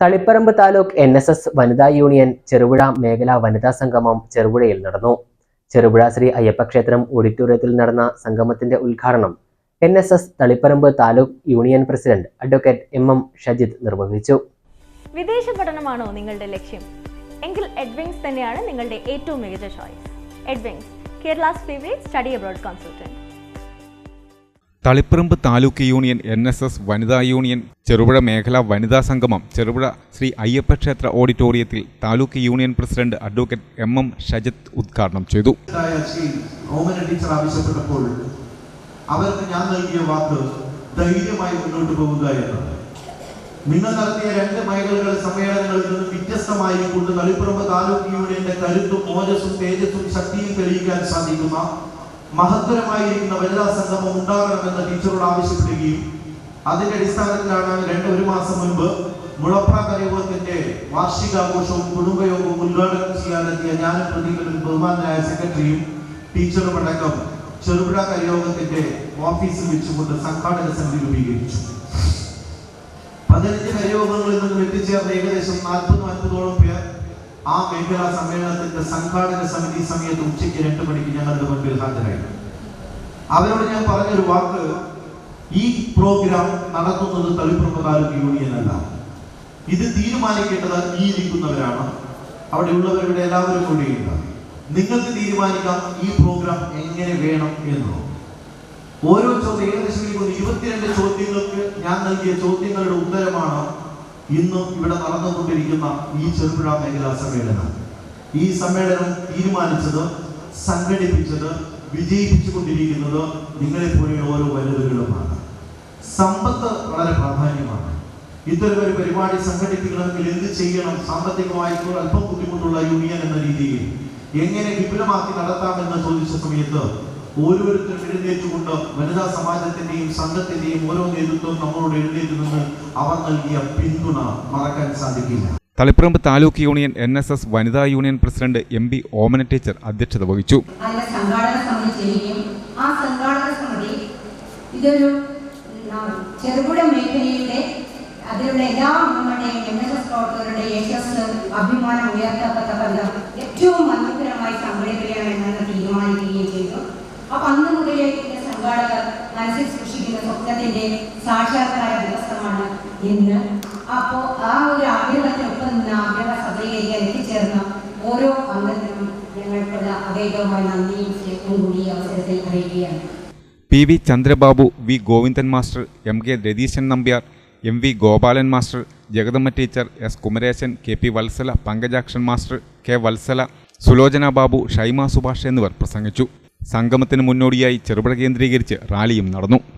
Taliparamba taluk N S S വനിതാ union Cherupuzha മേഖലാ വനിതാ സംഗമം ചെറുപുഴയിൽ നടന്നു. ചെറുപുഴ ശ്രീ അയ്യപ്പക്ഷേത്രം ഓഡിറ്റോറിയത്തിൽ നടന്ന സംഗമത്തിന്റെ ഉദ്ഘാടനം N S S Taliparamba taluk union president advocate M M Shajith നിർവഹിച്ചു. വിദേശ പഠനമാണോ നിങ്ങളുടെ ലക്ഷ്യം? എങ്കിൽ എഡ്വിങ്സ് തന്നെയാണ് നിങ്ങളുടെ ഏറ്റവും മികച്ച choice Edwings Kerala's favourite study abroad consultant Taliparamba taluk union N S S വനിതാ യൂണിയൻ ചെറുപുഴ മേഖലാ വനിതാ സംഗമം ചെറുപുഴ ശ്രീ അയ്യപ്പ ക്ഷേത്ര ഓഡിറ്റോറിയത്തിൽ taluk union president advocate M M Shajith ഉദ്ഘാടനം ചെയ്തു. ടീച്ചർ ആവശ്യപ്പെട്ടപ്പോൾ അവർക്ക് ഞാൻ നൽകിയ വാക്ക് ധൈര്യമായി മുന്നോട്ട് പോവുക എന്നാണ് നിങ്ങൾ നടത്തിയ രണ്ട് മേഖലകൾ സമ്മേളനങ്ങളിൽ നിന്ന് വ്യത്യസ്തമായി കൊണ്ട് തളിപ്പുറമ്പ് താലൂക്ക് യൂണിയന്റെ കരുത്തും ഓജസ്സും തേജസ്സും ശക്തിയും തെളിയിക്കാൻ സാധിക്കുന്ന മഹത്തരമായിരിക്കുന്ന വനിതാ സംഗമം ഉണ്ടാകണമെന്ന് ടീച്ചറോട് ആവശ്യപ്പെടുകയും അതിന്റെ അടിസ്ഥാനത്തിലാണ് രണ്ട് ഒരു മാസം മുൻപ് മുളപ്ര കലയോഗത്തിന്റെ വാർഷികാഘോഷവും കുടുംബയോഗവും ഉദ്ഘാടനം ചെയ്യാനെത്തിയ ഞാനും പ്രതികളും ബഹുമാനായ സെക്രട്ടറിയും ടീച്ചറും അടക്കം ചെറുപുഴ കലയോഗത്തിന്റെ ഓഫീസിൽ വെച്ചുകൊണ്ട് സംഘാടക സമിതി രൂപീകരിച്ചു. പതിനഞ്ച് കലയോഗങ്ങളിൽ നിന്നും എത്തിച്ചേർന്ന ഏകദേശം നാൽപ്പത് അൻപതോളം പേർ ആ മേഖലാ സമ്മേളനത്തിന്റെ സംഘാടക സമിതി സമയത്ത് ഉച്ചയ്ക്ക് രണ്ട് മണിക്ക് ഞങ്ങളുടെ മുൻപിൽ ഹാജരായി. അവരോട് ഞാൻ പറഞ്ഞൊരു വാക്ക് ഈ പ്രോഗ്രാം നടത്തുന്നത് താലൂക്ക് യൂണിയൻ അല്ല. ഇത് തീരുമാനിക്കേണ്ടത് ഈ ഇരിക്കുന്നവരാണ്. അവിടെ ഉള്ളവരുടെ എല്ലാവരും കൂടിയുണ്ട് നിങ്ങൾക്ക് തീരുമാനിക്കാം ഈ പ്രോഗ്രാം എങ്ങനെ വേണം എന്നോ. ഓരോ ചോദ്യം ഏകദേശം ഇരുപത്തിരണ്ട് ചോദ്യങ്ങൾക്ക് ഞാൻ നൽകിയ ചോദ്യങ്ങളുടെ ഉത്തരമാണ് ഇന്ന് ഇവിടെ നടന്നുകൊണ്ടിരിക്കുന്ന ഈ ചെറുപുഴ മേഖലാ സമ്മേളനം. ഈ സമ്മേളനം തീരുമാനിച്ചത് സംഘടിപ്പിച്ചത് വിജയിപ്പിച്ചു കൊണ്ടിരിക്കുന്നത് നിങ്ങളെ പോലെയുള്ള ഓരോ വനിതകളുമാണ്. സമ്പത്ത് വളരെ പ്രാധാന്യമാണ്. ഇത്തരം ഒരു പരിപാടി സംഘടിപ്പിക്കണമെങ്കിൽ എന്ത് ചെയ്യണം? സാമ്പത്തികമായി അല്പം ബുദ്ധിമുട്ടുള്ള യൂണിയൻ എന്ന രീതിയിൽ എങ്ങനെ വിപുലമാക്കി നടത്താമെന്ന് ചോദിച്ച സമയത്ത് ഓരോരുത്തരും എഴുന്നേറ്റുകൊണ്ട് വനിതാ സമാജത്തിന്റെയും സംഘത്തിന്റെയും ഓരോ നേതൃത്വം നമ്മളോട് എഴുന്നേറ്റ് നിന്ന് അവർ നൽകിയ പിന്തുണ മറക്കാൻ സാധിക്കില്ല. Taliparamba taluk union N S S വനിതാ union president M P Omana teacher അധ്യക്ഷത വഹിച്ചു. ഇതൊരു ചെറുപുഴ മേഖലയിലെ അതിലുള്ള എല്ലാ അംഗങ്ങളുടെയും എൻ എസ് എസ് പ്രവർത്തകരുടെയും യശസ് അഭിമാനം ഉയർത്തപ്പെട്ട ബന്ധം ഏറ്റവും മനോഹരമായി അപ്പൊ അന്ന് മുതലേ ഇതിന്റെ സംഘാടകർ മനസ്സിൽ സൂക്ഷിക്കുന്ന സ്വപ്നത്തിന്റെ സാക്ഷാത്കാര ദിവസമാണ് ഇന്ന്. അപ്പോ ആ ഒരു ആഗ്രഹത്തിനൊപ്പം നിന്ന് ആഗ്രഹ സഭയിലേക്ക് എത്തിച്ചേർന്ന ഓരോ അംഗത്തിനും ഞങ്ങൾക്കുള്ള അദ്ദേഹവുമായി നന്ദിയും സ്നേഹവും കൂടി അവസരത്തിൽ അറിയിക്കുകയാണ്. P V Chandrababu V Govindan master M K Ratheeshan Nambiar M V Gopalan master Jagadamma teacher S Kumaresan K P Vatsala Pankajakshan master K Vatsala Sulochana Babu Shaima Subhash എന്നിവർ പ്രസംഗിച്ചു. സംഗമത്തിന് മുന്നോടിയായി ചെറുപുഴ കേന്ദ്രീകരിച്ച് റാലിയും നടന്നു.